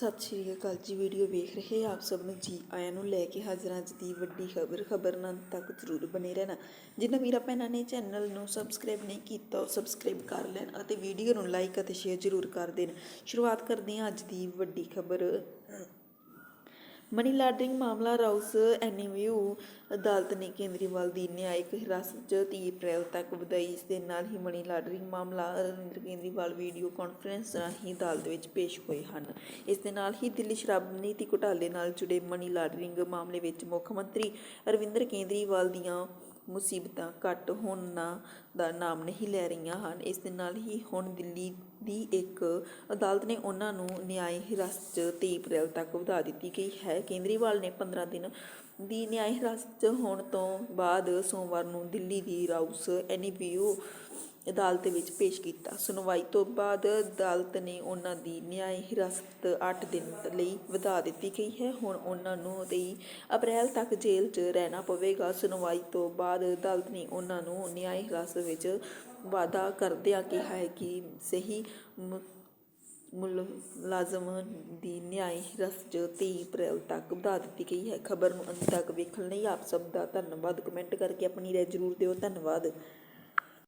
ਸਤਿ ਸ਼੍ਰੀ ਅਕਾਲ ਜੀ, ਵੀਡੀਓ ਵੇਖ ਰਹੇ ਆਪ ਸਭ ਨੂੰ ਜੀ। ਆਇਆਂ ਨੂੰ ਲੈ ਕੇ ਹਾਜ਼ਰ ਅੱਜ ਦੀ ਵੱਡੀ ਖਬਰ। ਖਬਰ ਨਾਲ ਤੱਕ ਜ਼ਰੂਰ ਬਣੇ ਰਹਿਣਾ। ਜਿਨ੍ਹਾਂ ਵੀਰਾਂ ਭੈਣਾਂ ਨੇ ਚੈਨਲ ਨੂੰ ਸਬਸਕ੍ਰਾਈਬ ਨਹੀਂ ਕੀਤਾ, ਉਹ ਸਬਸਕ੍ਰਾਈਬ ਕਰ ਲੈਣ ਅਤੇ ਵੀਡੀਓ ਨੂੰ ਲਾਈਕ ਅਤੇ ਸ਼ੇਅਰ ਜ਼ਰੂਰ ਕਰ ਦੇਣ। ਸ਼ੁਰੂਆਤ ਕਰਦੇ ਹਾਂ ਅੱਜ ਦੀ ਵੱਡੀ ਖਬਰ। ਮਨੀ ਲਾਂਡਰਿੰਗ ਮਾਮਲਾ ਰਾਉਸ ਐਨੀਵਿਊ ਅਦਾਲਤ ਨੇ ਕੇਂਦਰੀਵਾਲ ਦੀ ਨਿਆਇਕ ਹਿਰਾਸਤ 'ਚ 30 ਅਪ੍ਰੈਲ ਤੱਕ ਵਧਾਈ। ਇਸ ਦੇ ਨਾਲ ਹੀ ਮਨੀ ਲਾਂਡਰਿੰਗ ਮਾਮਲਾ ਅਰਵਿੰਦ ਕੇਂਦਰੀਵਾਲ ਵੀਡੀਓ ਕਾਨਫਰੰਸ ਰਾਹੀਂ ਅਦਾਲਤ ਵਿੱਚ ਪੇਸ਼ ਹੋਏ ਹਨ। ਇਸ ਦੇ ਨਾਲ ਹੀ ਦਿੱਲੀ ਸ਼ਰਾਬ ਨੀਤੀ ਘੁਟਾਲੇ ਨਾਲ ਜੁੜੇ ਮਨੀ ਲਾਂਡਰਿੰਗ ਮਾਮਲੇ ਵਿੱਚ ਮੁੱਖ ਮੰਤਰੀ ਅਰਵਿੰਦਰ ਕੇਂਦਰੀਵਾਲ ਦੀਆਂ ਮੁਸੀਬਤਾਂ ਘੱਟ ਹੋਣਾ ਦਾ ਨਾਮ ਨਹੀਂ ਲੈ ਰਹੀਆਂ ਹਨ। ਇਸ ਦੇ ਨਾਲ ਹੀ ਹੁਣ ਦਿੱਲੀ ਦੀ ਇੱਕ ਅਦਾਲਤ ਨੇ ਉਹਨਾਂ ਨੂੰ ਨਿਆਇ ਹਿਰਾਸਤ 'ਚ 23 ਅਪ੍ਰੈਲ ਤੱਕ ਵਧਾ ਦਿੱਤੀ। ਗਈ ਹੈ, ਕੇਂਦਰੀਵਾਲ ਨੇ 15 ਦਿਨ ਦੀ ਨਿਆਇ ਹਿਰਾਸਤ 'ਚ ਹੋਣ ਤੋਂ ਬਾਅਦ ਸੋਮਵਾਰ ਨੂੰ ਦਿੱਲੀ ਦੀ ਰਾਊਸ ਐਨੀਵੀਓ ਅਦਾਲਤ ਵਿੱਚ ਪੇਸ਼ ਕੀਤਾ। ਸੁਣਵਾਈ ਤੋਂ ਬਾਅਦ ਅਦਾਲਤ ਨੇ ਉਹਨਾਂ ਦੀ ਨਿਆਇ ਹਿਰਾਸਤ 8 ਦਿਨ ਲਈ ਵਧਾ ਦਿੱਤੀ ਗਈ ਹੈ। ਹੁਣ ਉਹਨਾਂ ਨੂੰ 23 ਅਪ੍ਰੈਲ ਤੱਕ ਜੇਲ੍ਹ 'ਚ ਰਹਿਣਾ ਪਵੇਗਾ। ਸੁਣਵਾਈ ਤੋਂ ਬਾਅਦ ਅਦਾਲਤ ਨੇ ਉਹਨਾਂ ਨੂੰ ਨਿਆਇ ਹਿਰਾਸਤ ਵਿੱਚ ਵਾਅਦਾ ਕਰਦਿਆਂ ਕਿਹਾ ਹੈ ਕਿ ਸਹੀ ਮੁ- ਮੁਲਜ਼ਮ ਦੀ ਨਿਆਇ ਹਿਰਾਸਤ 'ਚ 23 ਅਪ੍ਰੈਲ ਤੱਕ ਵਧਾ ਦਿੱਤੀ ਗਈ ਹੈ। ਖਬਰ ਨੂੰ ਅੰਤ ਤੱਕ ਵੇਖਣ ਲਈ ਆਪ ਸਭ ਦਾ ਧੰਨਵਾਦ। ਕਮੈਂਟ ਕਰਕੇ ਆਪਣੀ ਰਾਏ ਜ਼ਰੂਰ ਦਿਓ। ਧੰਨਵਾਦ।